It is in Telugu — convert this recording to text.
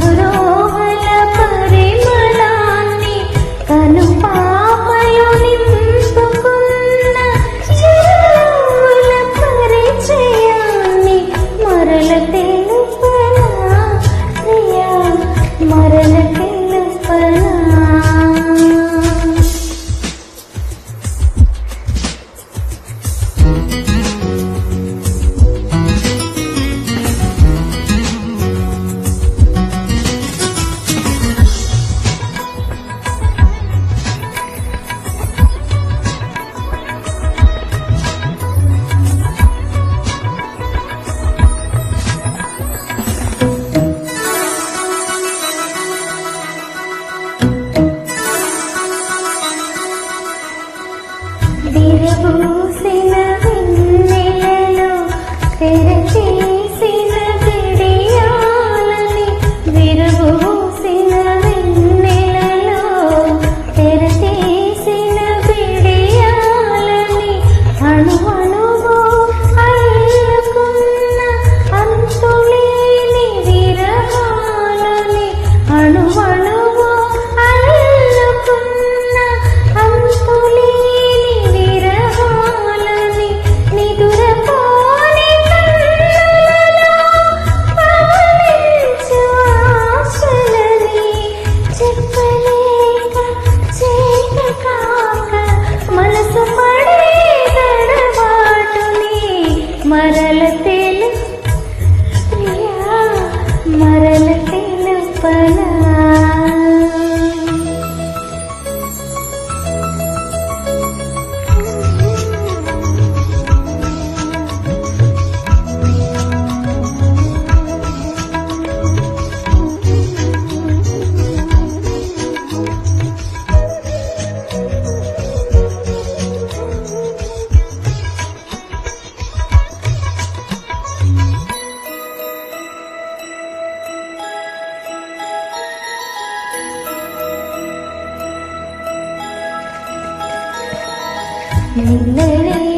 ধরো విరబూసిన వెన్నెలలో తెరచేసిన విడియాలని విరబూసిన వెన్నెలలో తెరచేసిన విడియాలని అణువా മരല 你泪。